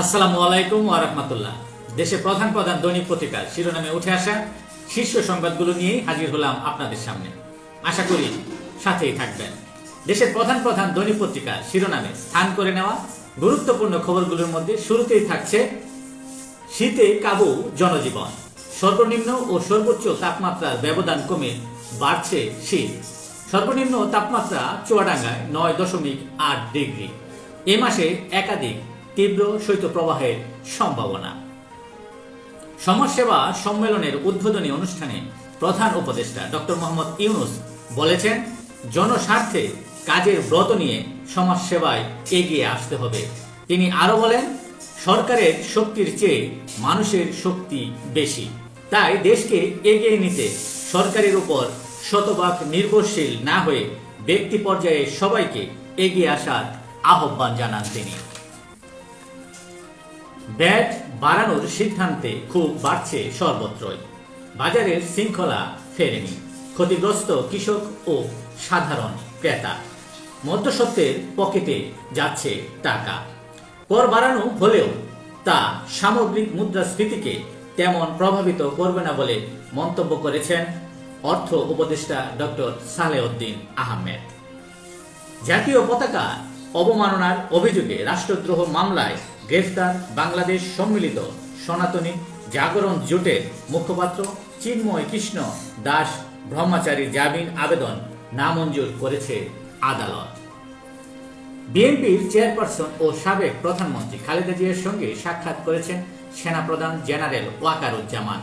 আসসালামু আলাইকুম রাহমাতুল্লাহ। দেশে প্রধান প্রধান দৈনিক পত্রিকার শিরোনামে উঠে আসা শীর্ষ সংবাদগুলো নিয়েই হাজির হলাম আপনাদের সামনে। আশা করি সাথেই থাকবেন। দেশের প্রধান প্রধান দৈনিক পত্রিকার শিরোনামে স্থান করে নেওয়া গুরুত্বপূর্ণ খবরগুলোর মধ্যে শুরুতেই থাকছে শীতে কাবু জনজীবন। সর্বনিম্ন ও সর্বোচ্চ তাপমাত্রার ব্যবধান কমে বাড়ছে শীত। সর্বনিম্ন তাপমাত্রা চুয়াডাঙ্গায় নয় দশমিক আট ডিগ্রি। এ মাসে একাধিক তীব্র শৈত্যপ্রবাহের সম্ভাবনা। সমাজসেবা সম্মেলনের উদ্বোধনী অনুষ্ঠানে প্রধান উপদেষ্টা ডক্টর মোহাম্মদ ইউনুস বলেছেন, জনস্বার্থে কাজের ব্রত নিয়ে সমাজসেবায় এগিয়ে আসতে হবে। তিনি আরও বলেন, সরকারের শক্তির চেয়ে মানুষের শক্তি বেশি। তাই দেশকে এগিয়ে নিতে সরকারের উপর শতভাগ নির্ভরশীল না হয়ে ব্যক্তি পর্যায়ে সবাইকে এগিয়ে আসার আহ্বান জানান তিনি। ব্যাট বাড়ানোর সিদ্ধান্তে খুব বাড়ছে সর্বত্রই। বাজারের শৃঙ্খলা ফেরেনি। ক্ষতিগ্রস্ত কৃষক ও সাধারণ ক্রেতা। মধ্যসত্ত্বের পকেটে যাচ্ছে টাকা। কর বাড়ানো হলেও তা সামগ্রিক মুদ্রাস্ফীতিকে তেমন প্রভাবিত করবে না বলে মন্তব্য করেছেন অর্থ উপদেষ্টা ডক্টর সালেউদ্দিন আহমেদ। জাতীয় পতাকা অবমাননার অভিযোগে রাষ্ট্রদ্রোহ মামলায় গ্রেফতার বাংলাদেশ সম্মিলিত সনাতনী জাগরণ জোটের মুখপাত্র চিন্ময় কৃষ্ণ দাস ব্রহ্মচারীর জামিন আবেদন নামঞ্জুর করেছে আদালত। বিএনপির চেয়ারপারসন ও সাবেক প্রধানমন্ত্রী খালেদা জিয়ার সঙ্গে সাক্ষাৎ করেছেন সেনাপ্রধান জেনারেল ওয়াকারুজ্জামান।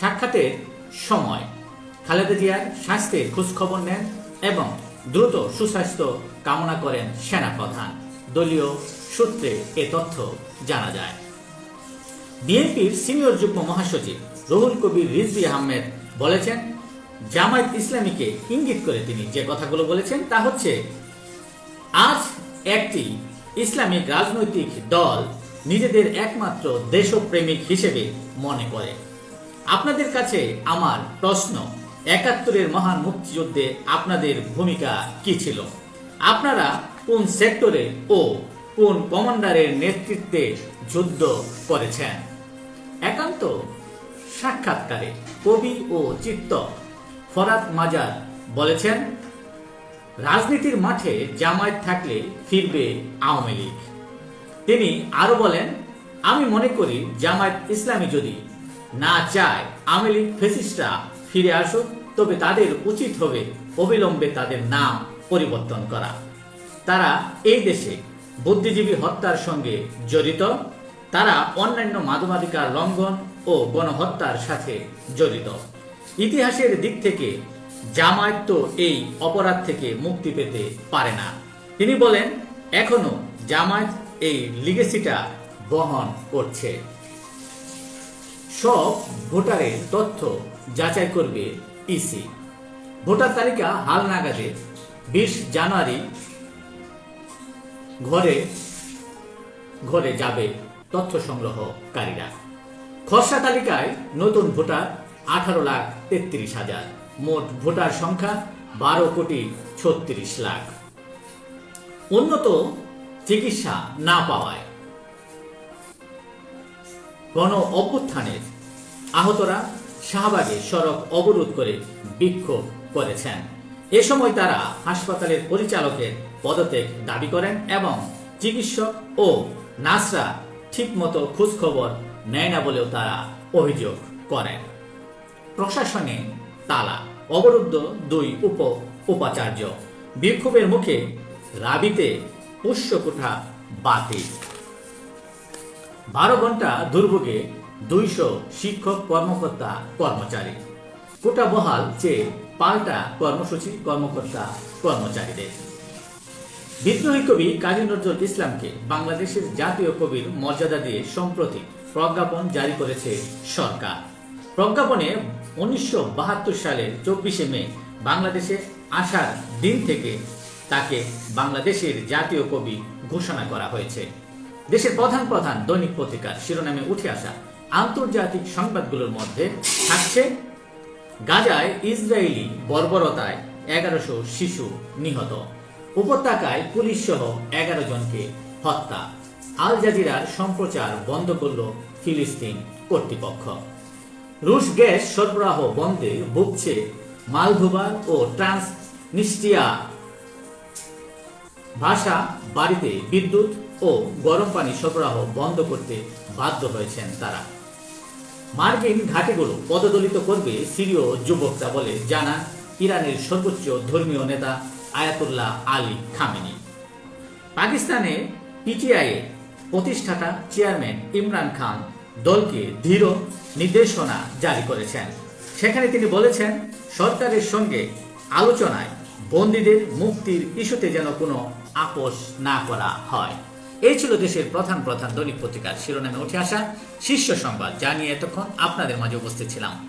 সাক্ষাতের সময় খালেদা জিয়ার স্বাস্থ্যের খোঁজখবর নেন এবং দ্রুত সুস্বাস্থ্য কামনা করেন সেনাপ্রধান। দলীয় সূত্রে এ তথ্য জানা যায়। বিএনপির সিনিয়র যুগ্ম মহাসচিব রুহুল কবির রিজভি আহমেদ বলেছেন, জামায়াত ইসলামীকে ইঙ্গিত করে তিনি যে কথাগুলো বলেছেন তা হচ্ছে, আজ একটি ইসলামিক রাজনৈতিক দল নিজেদের একমাত্র দেশপ্রেমিক হিসেবে মনে করে। আপনাদের কাছে আমার প্রশ্ন, একাত্তরের মহান মুক্তিযুদ্ধে আপনাদের ভূমিকা কি ছিল? আপনারা কোন সেক্টরে ও কোন কমান্ডারের নেতৃত্বে যুদ্ধ করেছেন? একান্ত সাক্ষাৎকারে কবি ও চিত্ত ফরাত মাজার বলেছেন, রাজনীতির মাঠে জামায়াত থাকলে ফিরবে আওয়ামী লীগ। তিনি আরও বলেন, আমি মনে করি জামায়াত ইসলামী যদি না চায় আওয়ামী লীগ ফেসিস্টরা ফিরে আসুক, তবে তাদের উচিত হবে অবিলম্বে তাদের নাম পরিবর্তন করা। তারা এই দেশে বুদ্ধিজীবী হত্যার সঙ্গে জড়িত, তারা অন্যান্য মানবাধিকার লঙ্ঘন ও গণহত্যার সাথে জড়িত। ইতিহাসের দিক থেকে জামায়াত তো এই অপরাধ থেকে মুক্তি পেতে পারে না। তিনি বলেন, এখনও জামায়াত এই লিগেসিটা বহন করছে। সব ভোটারের তথ্য যাচাই করবে ইসি। ভোটার তালিকা হাল নাগাদে বিশ জানুয়ারি ঘরে ঘরে যাবে তথ্য সংগ্রহকারীরা। খসড়া তালিকায় নতুন ভোটার আঠারো লাখ তেত্রিশ হাজার। মোট ভোটার সংখ্যা বারো কোটি ছত্রিশ লাখ। উন্নত চিকিৎসা না পাওয়ায় গণ অভ্যুত্থানের আহতরা শাহবাগে সড়ক অবরোধ করে বিক্ষোভ করেছেন। এ সময় তারা হাসপাতালের পরিচালকের পদত্যাগ দাবি করেন এবং চিকিৎসক ও নার্সরা ঠিকমতো খোঁজখবর নেয় না বলেও তারা অভিযোগ করেন। প্রশাসনে তালা, অবরুদ্ধ দুই উপ উপাচার্য বিক্ষোভের মুখে রাবিতে পুষ্যকোঠা বাতিল। বারো ঘণ্টা দুর্ভোগে দুইশো শিক্ষক, কর্মকর্তা, কর্মচারী। কোটা বহাল চেয়ে পাল্টা কর্মসূচি কর্মকর্তা, কর্মচারীদের। বিদ্রোহী কবি কাজী নজরুল ইসলামকে বাংলাদেশের জাতীয় কবির মর্যাদা দিয়ে সম্প্রতি প্রজ্ঞাপন জারি করেছে সরকার। প্রজ্ঞাপনে উনিশশো বাহাত্তর সালের চব্বিশে মে বাংলাদেশে আসার দিন থেকে তাকে বাংলাদেশের জাতীয় কবি ঘোষণা করা হয়েছে। দেশের প্রধান প্রধান দৈনিক পত্রিকার শিরোনামে উঠে আসা আন্তর্জাতিক সংবাদগুলোর মধ্যে থাকছে, গাজায় ইসরায়েলি বর্বরতায় এগারোশো শিশু নিহত। উপত্যকায় পুলিশ সহ এগারো জনকে হত্যা। আল জাজিরার সম্প্রচার বন্ধ করল ফিলিস্তিন কর্তৃপক্ষ। রুশ গ্যাস সরবরাহ বন্ধে ভুগছে মালভোবার ও ট্রান্সনিস্টিয়া ভাষা, বাড়িতে বিদ্যুৎ ও গরম পানি সরবরাহ বন্ধ করতে বাধ্য হয়েছেন তারা। মার্কিন ঘাটিগুলো পদদলিত করবে সিরীয় যুবকরা বলে জানান ইরানের সর্বোচ্চ ধর্মীয় নেতা আয়াতুল্লাহ আলী খামেনি। পাকিস্তানে পিটিআইয়ে প্রতিষ্ঠাতা চেয়ারম্যান ইমরান খান দলকে দৃঢ় নির্দেশনা জারি করেছেন। সেখানে তিনি বলেছেন, সরকারের সঙ্গে আলোচনায় বন্দীদের মুক্তির ইস্যুতে যেন কোনো আপোষ না করা হয়। এই ছিল দেশের প্রধান প্রধান দৈনিক পত্রিকার শিরোনামে উঠে আসা শীর্ষ সংবাদ। যা নিয়ে এতক্ষণ আপনাদের মাঝে উপস্থিত ছিলাম।